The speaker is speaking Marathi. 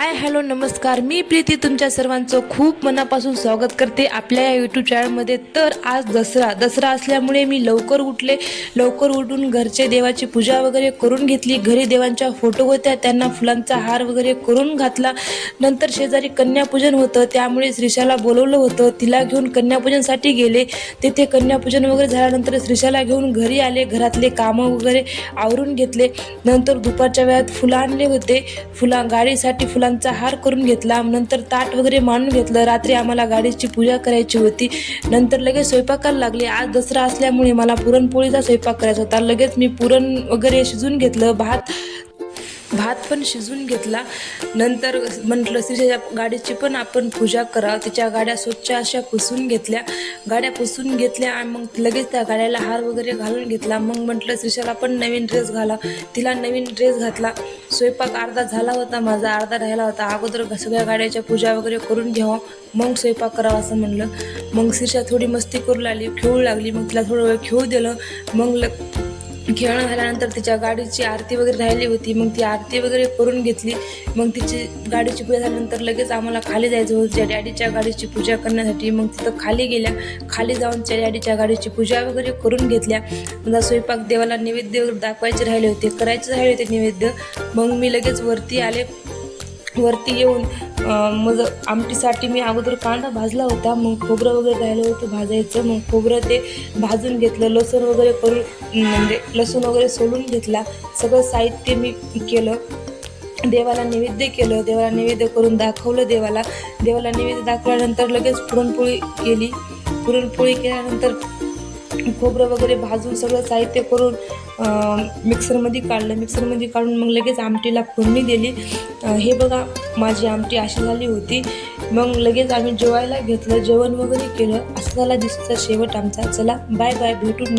हाय हॅलो नमस्कार. मी प्रीती तुमच्या सर्वांचं खूप मनापासून स्वागत करते आपल्या या यूट्यूब चॅनलमध्ये तर आज दसरा. दसरा असल्यामुळे मी लवकर उठले. लवकर उठून घरचे देवाची पूजा वगैरे करून घेतली. घरी देवांच्या फोटो होत्या. त्यांना फुलांचा हार वगैरे करून घातला. नंतर शेजारी कन्यापूजन होतं. त्यामुळे श्रीशाला बोलवलं होतं. तिला घेऊन कन्यापूजनसाठी गेले. तिथे कन्यापूजन वगैरे झाल्यानंतर श्रीशाला घेऊन घरी आले. घरातले कामं वगैरे आवरून घेतले. नंतर दुपारच्या वेळात फुलं आणले होते. फुला गाडीसाठी फुलांचा हार करून घेतला. नंतर ताट वगैरे मांडून घेतलं. रात्री आम्हाला गाडीची पूजा करायची होती. नंतर लगेच स्वयंपाकाला लागले. आज दसरा असल्यामुळे मला पुरणपोळीचा स्वयंपाक करायचा होता. लगेच मी पुरण वगैरे शिजून घेतलं. भात भात पण शिजून घेतला. नंतर म्हटलं श्रीच्या गाडीची पण आपण पूजा करावं. तिच्या गाड्या स्वच्छ अशा पुसून घेतल्या. गाड्या पुसून घेतल्या आणि मग लगेच त्या गाड्याला हार वगैरे घालून घेतला. मग म्हटलं श्रीशाला पण नवीन ड्रेस घाला. तिला नवीन ड्रेस घातला. स्वयंपाक अर्धा झाला होता माझा अर्धा राहिला होता. अगोदर सगळ्या गाड्याच्या पूजा वगैरे करून घ्यावं. मग स्वयंपाक करावा असं म्हणलं. मग श्रीषा थोडी मस्ती करू लागली खेळू लागली. मग तिला थोडं वेळ खेळू दिलं. मग ल खेळणं झाल्यानंतर तिच्या गाडीची आरती वगैरे राहिली होती. मग ती आरती वगैरे करून घेतली. मग तिची गाडीची पूजा झाल्यानंतर लगेच आम्हाला खाली जायचं होतं. त्या डॅडीच्या गाडीची पूजा करण्यासाठी. मग तिथं खाली गेल्या. खाली जाऊन त्या डॅडीच्या गाडीची पूजा वगैरे करून घेतल्या. माझा स्वयंपाक देवाला नैवेद्य वगैरे दाखवायचे राहिले होते. करायचे राहिले होते नैवेद्य. मग मी लगेच वरती आले. वरती येऊन मग आमटीसाठी मी अगोदर कांदा भाजला होता मग खोबरं वगैरे राहिलं होतं भाजायचं मग खोबरं ते भाजून घेतलं लसूण वगैरे करून म्हणजे लसूण वगैरे सोलून घेतला सगळं साहित्य मी केलं. देवाला नैवेद्य केलं देवाला नैवेद्य करून दाखवलं देवाला. देवाला नैवेद्य दाखवल्यानंतर लगेच पुरणपोळी केली. पुरणपोळी केल्यानंतर खोबरं वगैरे भाजून सगळं साहित्य करून मिक्सरमध्ये काढलं. मिक्सरमध्ये काढून मग लगेच आमटीला फोडणी दिली. हे बघा माझी आमटी अशी झाली होती. मग लगेच आम्ही जेवायला घेतलं. जेवण वगैरे केलं. असं झाला दिवसाचा शेवट आमचा. चला बाय बाय भेटू नेक्स्ट